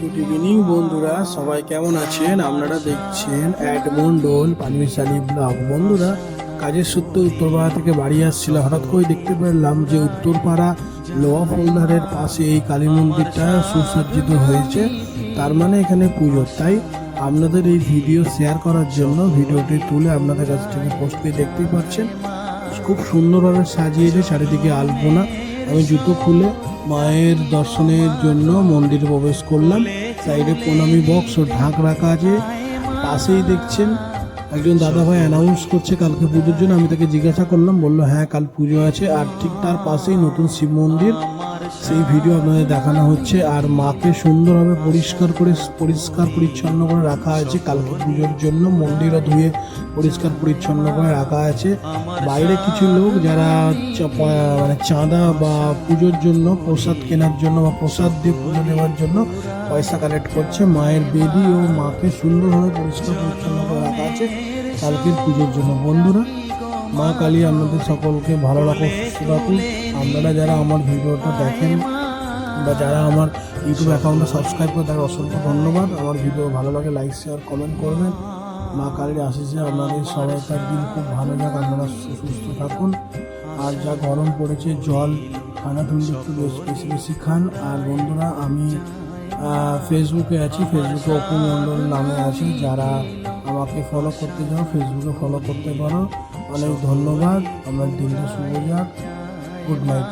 Good evening বন্ধুরা। সবাই কেমন আছেন? আপনারা দেখছেন অ্যাডমন্ডল পানিমিশালি ব্লগ বন্ধুরা, কাজের সূত্রে উত্তরপাড়া থেকে বাড়ি আসছিল। হঠাৎ করে দেখতে পেলাম যে উত্তরপাড়া লোয়া ফোল্ডারের পাশে এই কালী মন্দিরটা সুসজ্জিত হয়েছে। তার মানে এখানে পুজো। তাই আপনাদের এই ভিডিও শেয়ার করার জন্য ভিডিওটি তুলে আপনাদের কাছ থেকে পোস্ট করে দেখতেই পাচ্ছেন। খুব সুন্দরভাবে সাজিয়েছে চারিদিকে আলপনা। আমি জুতো খুলে মায়ের দর্শনের জন্য মন্দিরে প্রবেশ করলাম। সাইডে প্রণামী বক্স ও ঢাক রাখা আছে। পাশেই দেখছেন একজন দাদা ভাই অ্যানাউন্স করছে কালকে পুজোর জন্য। আমি তাকে জিজ্ঞাসা করলাম, বলল হ্যাঁ কাল পুজো আছে। আর ঠিক তার পাশেই নতুন শিব মন্দির। সেই ভিডিও আপনাদের দেখানো হচ্ছে আর মাকে সুন্দরভাবে পরিষ্কার করে, পরিষ্কার পরিচ্ছন্ন করে রাখা আছে। কালকে পুজোর জন্য মন্দিরও ধুয়ে পরিষ্কার পরিচ্ছন্ন করে রাখা আছে। বাইরে কিছু লোক যারা মানে চাঁদা বা পুজোর জন্য, প্রসাদ কেনার জন্য বা প্রসাদ দিয়ে পুজো দেওয়ার জন্য পয়সা কালেক্ট করছে। মায়ের বেদি ও মাকে সুন্দরভাবে পরিষ্কার পরিচ্ছন্ন করে রাখা আছে কালকের পুজোর জন্য। বন্ধুরা মা কালী, আপনাদের সকলকে ভালো রাখুক সুস্থ রাখুক আপনারা যারা আমার ভিডিওটা দেখেন বা যারা আমার ইউটিউব অ্যাকাউন্টে সাবস্ক্রাইব করে তাদের অসংখ্য ধন্যবাদ। আমার ভিডিও ভালো লাগে লাইক শেয়ার কমেন্ট করবেন। মা কালীর আশিসে আপনাদের সবাইকার দিন খুব ভালো যাক, আপনারা সুস্থ থাকুন। আর যা গরম পড়েছে, জল ঠান্ডা ঠান্ডা একটু বেশি বেশি খান। আর বন্ধুরা, আমি ফেসবুকে আছি ফেসবুকে অপু মণ্ডল নামে আছি। যারা আমাকে ফলো করতে চাও ফেসবুকে ফলো করতে পারো। অনেক ধন্যবাদ। আমার দিনটা শুভ যাক। Good night